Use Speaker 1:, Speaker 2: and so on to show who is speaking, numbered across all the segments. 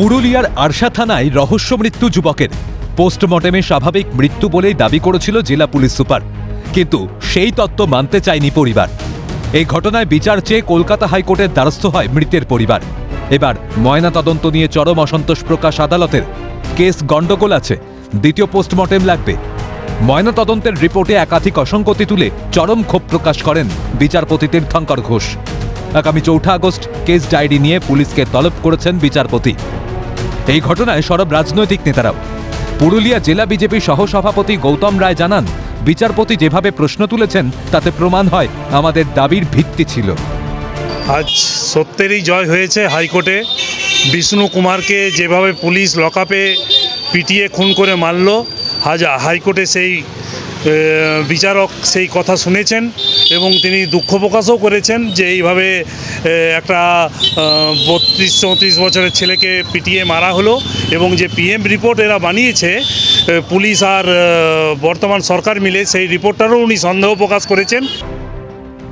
Speaker 1: পুরুলিয়ার আরশা থানায় রহস্য মৃত্যু যুবকের। পোস্টমর্টেমে স্বাভাবিক মৃত্যু বলেই দাবি করেছিল জেলা পুলিশ সুপার। কিন্তু সেই তত্ত্ব মানতে চায়নি পরিবার। এই ঘটনায় বিচার চেয়ে কলকাতা হাইকোর্টের দ্বারস্থ হয় মৃতের পরিবার। এবার ময়না তদন্ত নিয়ে চরম অসন্তোষ প্রকাশ আদালতের। কেস গণ্ডগোল আছে, দ্বিতীয় পোস্টমর্টেম লাগবে। ময়না তদন্তের রিপোর্টে একাধিক অসঙ্গতি তুলে চরম ক্ষোভ প্রকাশ করেন বিচারপতি তীর্থঙ্কর ঘোষ। আগামী চৌঠা আগস্ট কেস ডায়েরি নিয়ে পুলিশকে তলব করেছেন বিচারপতি। এই ঘটনায় সরব রাজনৈতিক নেতারাও। পুরুলিয়া জেলা বিজেপি সহসভাপতি গৌতম রায় জানান, বিচারপতি যেভাবে প্রশ্ন তুলেছেন, তাতে প্রমাণ হয় আমাদের দাবির ভিত্তি ছিল।
Speaker 2: আজ সত্যেরই জয় হয়েছে হাইকোর্টে। বিষ্ণু কুমারকে যেভাবে পুলিশ লকআপে পিটিয়ে খুন করে মারল, আজ হাইকোর্টে সেই বিচারক সেই কথা শুনেছেন এবং তিনি দুঃখ প্রকাশও করেছেন যে এইভাবে একটা বত্রিশ, চৌত্রিশ বছরের ছেলেকে পিটিয়ে মারা হলো এবং যে পিএম রিপোর্ট এরা বানিয়েছে পুলিশ আর বর্তমান সরকার মিলে সেই রিপোর্টটারও উনি সন্দেহ প্রকাশ করেছেন।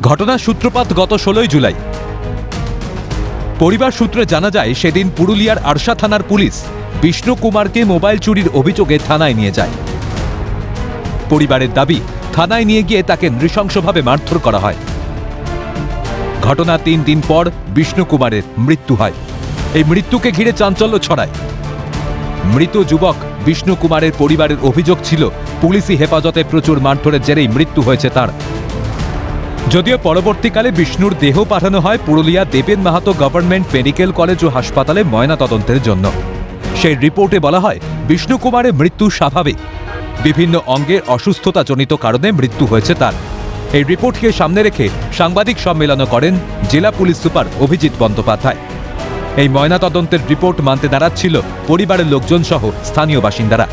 Speaker 1: ঘটনার সূত্রপাত গত ষোলোই জুলাই। পরিবার সূত্রে জানা যায়, সেদিন পুরুলিয়ার আরশা থানার পুলিশ বিষ্ণু কুমারকে মোবাইল চুরির অভিযোগে থানায় নিয়ে যায়। পরিবারের দাবি, থানায় নিয়ে গিয়ে তাকে নৃশংসভাবে মারধর করা হয়। ঘটনা তিন দিন পর বিষ্ণু কুমারের মৃত্যু হয়। এই মৃত্যুকে ঘিরে চাঞ্চল্য ছড়ায়। মৃত যুবক বিষ্ণু কুমারের পরিবারের অভিযোগ ছিল, পুলিশি হেফাজতে প্রচুর মারধরের জেরেই মৃত্যু হয়েছে তার। যদিও পরবর্তীকালে বিষ্ণুর দেহ পাঠানো হয় Purulia Deben Mahato government medical college ও হাসপাতালে ময়নাতদন্তের জন্য। সেই রিপোর্টে বলা হয় বিষ্ণু কুমারের মৃত্যু স্বাভাবিক। বিভিন্ন অঙ্গের অসুস্থতাজনিত কারণে মৃত্যু হয়েছে তার। এই রিপোর্টকে সামনে রেখে সাংবাদিক সম্মেলনও করেন জেলা পুলিশ সুপার অভিজিৎ বন্দ্যোপাধ্যায়। এই ময়নাতদন্তের রিপোর্ট মানতে দাঁড়াচ্ছিল পরিবারের লোকজন সহ স্থানীয় বাসিন্দারা।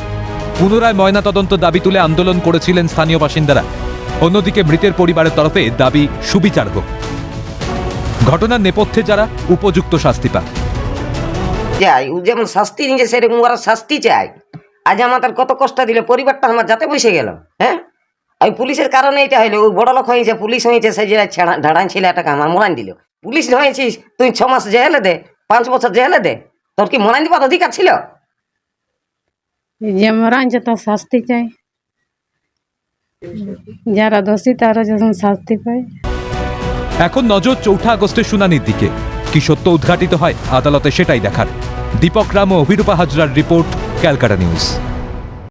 Speaker 1: পুনরায় ময়নাতদন্ত দাবি তুলে আন্দোলন করেছিলেন স্থানীয় বাসিন্দারা। অন্যদিকে মৃতের পরিবারের তরফে দাবি সুবিচার হোক। ঘটনার নেপথ্যে যারা উপযুক্ত শাস্তি
Speaker 3: পায় যেমন শাস্তি নিয়েছে, সেরকম ওরা শাস্তি চাই আজ আমাদের কত কষ্ট দিলে পরিবারটা আমার যাতে বসে গেল হ্যাঁ? ওই পুলিশের কারণে এটা হইল ওই বড় লোক হয়েছে পুলিশ হয়েছে সে যে ছেড়া ঢাড়ান ছেলেটাকে আমার মরান দিল। পুলিশ হয়েছিস তুই ছ মাস জেলে দে পাঁচ বছর জেলে দে তোর কি মরান দিবার অধিকার ছিল?
Speaker 4: যে মরাইছে তার শাস্তি চাই যারা দোষী তারা যখন শাস্তি পায়।
Speaker 1: এখন নজর চৌঠা আগস্টের শুনানির দিকে। কি সত্য উদ্ঘাটিত হয় আদালতে সেটাই দেখার। দীপক রাম ও অভিরূপা হাজরার রিপোর্ট ক্যালকাটা নিউজ।